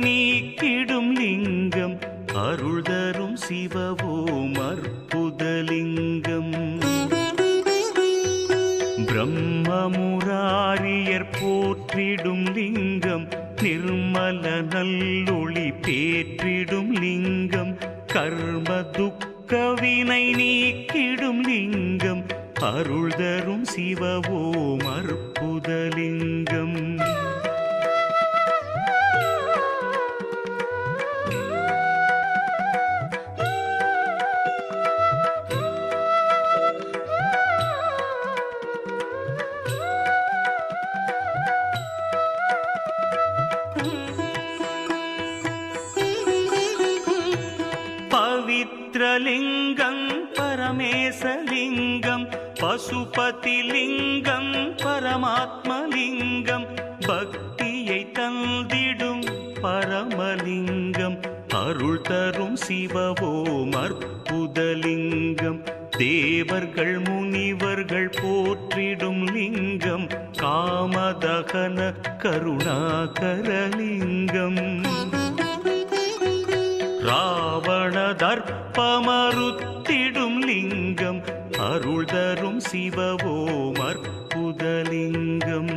நீக்கிடும் லிங்கம் அருள் தரும் சிவவோம் அற்புதலிங்கம். பிரம்மமுராரியர் போற்றிடும் லிங்கம் நிர்மல நல்லொளி பேற்றிடும் லிங்கம் கர்ம துக்கவினை நீக்கிடும் லிங்கம் அருள் தரும் சிவவோம் அற்புதலிங்கம். பசுபதிலிங்கம் பரமாத்மலிங்கம் பக்தியை தந்திடும் பரமலிங்கம். அருள் தரும் சிவவோம் அற்புதலிங்கம். தேவர்கள் முனிவர்கள் போற்றிடும் லிங்கம். காமதகன கருணாகரலிங்கம். ராவண தர்ப்பமறுத்திடும் லிங்கம். அருள் தரும் சிவவோம் அற்புதலிங்கம்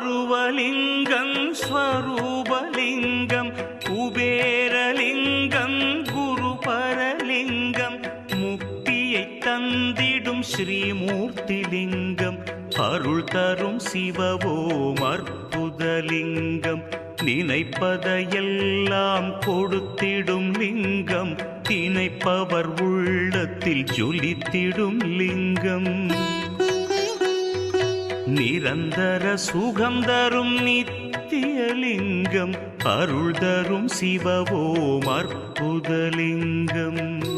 பருவலிங்கம் ஸ்வரூ ஸ்ரீமூர்த்திலிங்கம் அருள் தரும் சிவவோம் அற்புதலிங்கம். நினைப்பதையெல்லாம் கொடுத்திடும் லிங்கம் திணைப்பவர் உள்ளத்தில் ஜொலித்திடும் லிங்கம். நிரந்தர சுகம் தரும் நித்தியலிங்கம் அருள் தரும் சிவவோம் அற்புதலிங்கம்.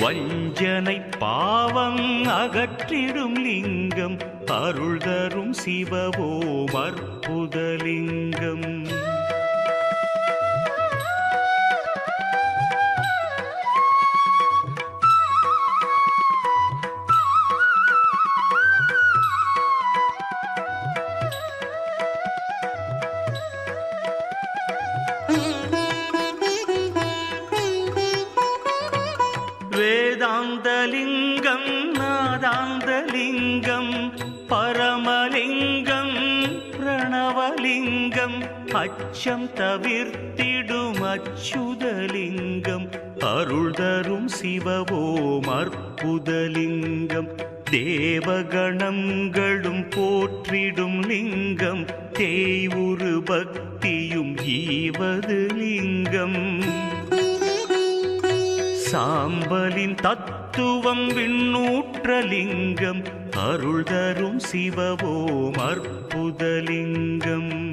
வஞ்சனை பாவம் அகற்றிடும் லிங்கம் அருள் தரும் சிவவோம் அற்புதலிங்கம். அச்சம் தவிர்த்திடும் அச்சுதலிங்கம். அருள் தரும் சிவவோம் அற்புதலிங்கம். தேவகணங்களும் போற்றிடும் லிங்கம். தேய்வுரு பக்தியும் ஈவது லிங்கம். சாம்பலின் தத்துவம் விண்ணூற்றலிங்கம் அருள் தரும் சிவவோம் அற்புதலிங்கம்.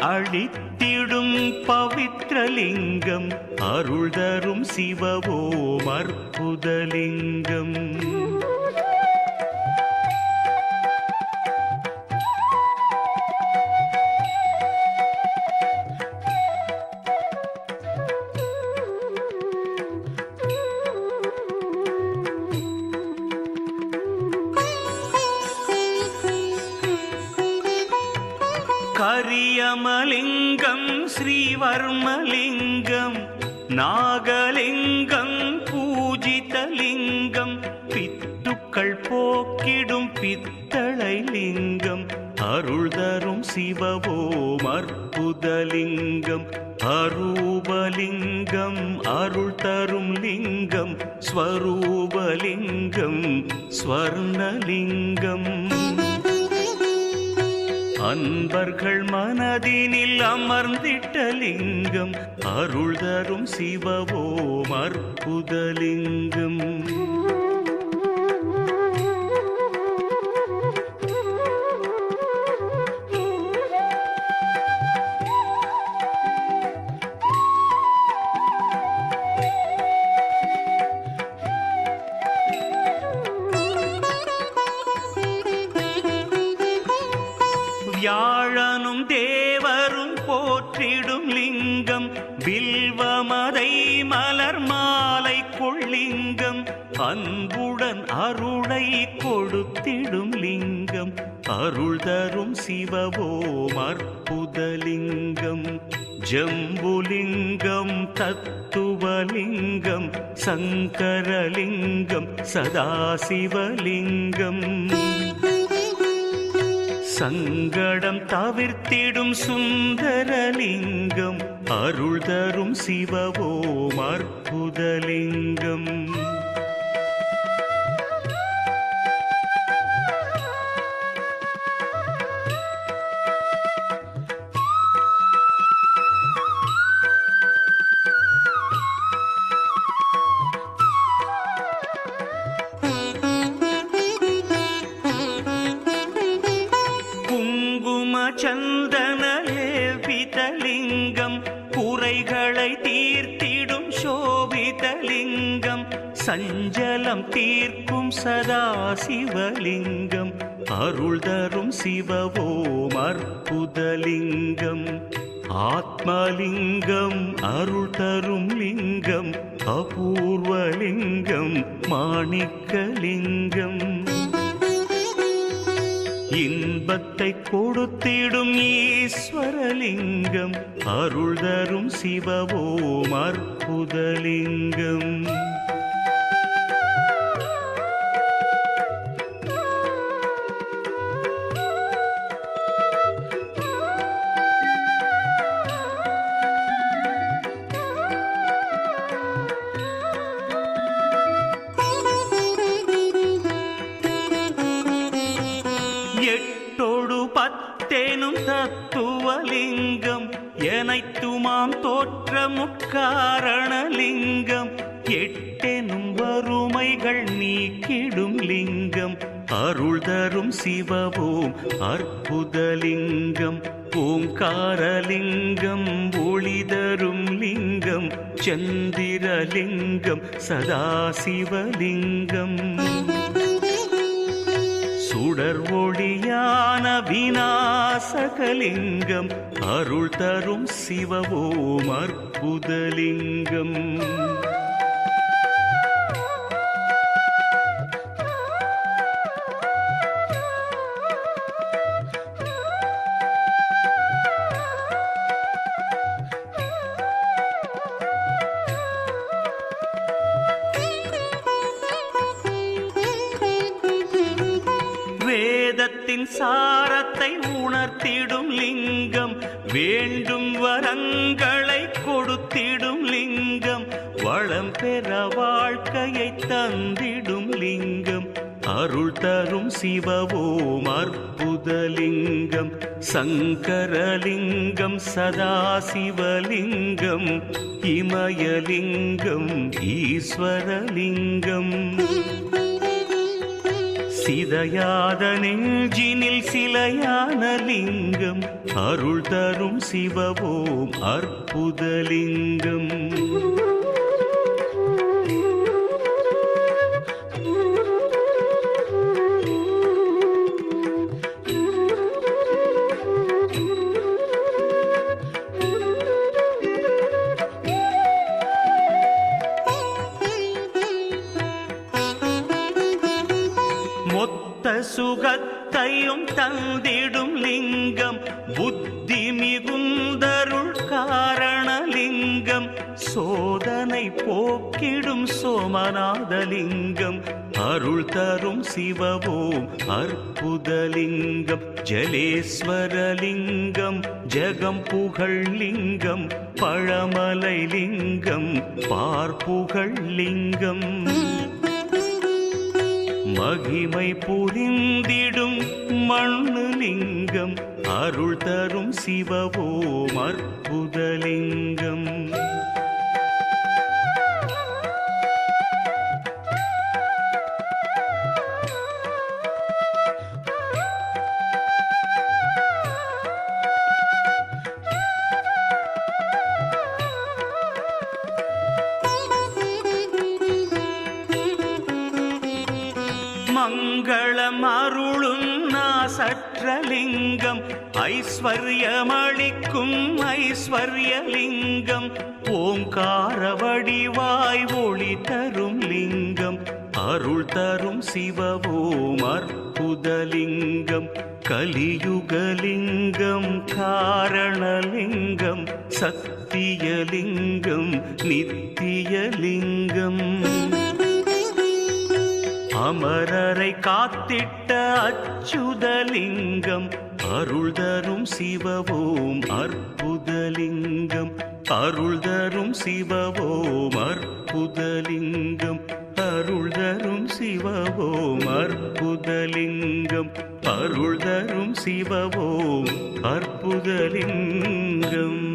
அழித்திடும் பவித்ரலிங்கம் அருள் தரும் சிவவோம் அற்புதலிங்கம். கரியமலிங்கம் ஸ்ரீவர்மலிங்கம் நாகலிங்கம் பூஜிதலிங்கம் பித்துக்கள் போக்கிடும் பித்தளை லிங்கம் அருள் தரும் சிவவோம் அற்புதலிங்கம் அரூபலிங்கம் அருள் தரும் லிங்கம் ஸ்வரூபலிங்கம் ஸ்வர்ணலிங்கம் அன்பர்கள் மனதினில் அமர்ந்திட்ட லிங்கம் அருள் தரும் சிவவோம் அற்புதலிங்கம். லிங்கம் அன்புடன் அருளை கொடுத்திடும் லிங்கம். அருள் தரும் சிவவோம் அற்புதலிங்கம் ஜம்புலிங்கம் தத்துவலிங்கம் சங்கரலிங்கம் சதாசிவலிங்கம் சங்கடம் தவிர்த்திடும் சுந்தரலிங்கம் அருள் தரும் சிவவோம் அற்புதலிங்கம். குங்கும சந்தன சஞ்சலம் தீர்க்கும் சதா சிவலிங்கம் அருள் தரும் சிவவோம் அற்புதலிங்கம். ஆத்மலிங்கம் அருள் தரும் லிங்கம். அபூர்வலிங்கம் மாணிக்கலிங்கம். இன்பத்தை கொடுத்திடும் ஈஸ்வரலிங்கம். அருள் தரும் சிவவோம் அற்புதலிங்கம். தோற்ற முக்காரணலிங்கம் எட்டெனும் வறுமைகள் நீக்கிடும் லிங்கம். அருள் தரும் சிவவோம் அற்புதலிங்கம். ஓங்காரலிங்கம் ஒளி தரும் லிங்கம். சந்திரலிங்கம் சதாசிவலிங்கம். சுடர் ஒளியான விநாசகலிங்கம் அருள் தரும் சிவவோம் அற்புதலிங்கம். தங்களை கொடுத்திடும் லிங்கம் வளம் பெற வாழ்க்கையை தந்திடும் லிங்கம். அருள் தரும் சிவவோம் அற்புதலிங்கம் சங்கரலிங்கம் சதாசிவலிங்கம் இமயலிங்கம் ஈஸ்வரலிங்கம். சிதையாத நெஞ்சினில் சிலையான லிங்கம் அருள் தரும் சிவவோம் அற்புதலிங்கம். மொத்த சுகத்தையும் தந்திடும் லிங்கம் புத்தி மிகுந்தருள் காரணலிங்கம் சோதனை போக்கிடும் சோமநாதலிங்கம் அருள் தரும் சிவவோம் அற்புதலிங்கம் ஜலேஸ்வரலிங்கம் ஜெகம் புகழ் லிங்கம் பழமலை லிங்கம் பார்ப்புகழ் லிங்கம் மகிமை புரிந்திடும் மண்ணு லிங்கம் அருள் தரும் சிவவோம் அற்புதலிங்கம். நாசற்றலிங்கம் ஐஸ்வர்யமளிக்கும் ஐஸ்வர்யலிங்கம் ஓங்கார வடிவாய் ஒளி தரும் லிங்கம் அருள் தரும் சிவவோம் அற்புதலிங்கம் கலியுகலிங்கம் காரணலிங்கம் சத்தியலிங்கம் நித்தியலிங்கம். அமரரை காத்திட்ட அச்சுதலிங்கம் அருள் தரும் சிவவோம் அற்புதலிங்கம். அருள் தரும் சிவவோம் அற்புதலிங்கம். அருள் தரும் சிவவோம் அற்புதலிங்கம். அருள் தரும் சிவவோம் அற்புதலிங்கம்.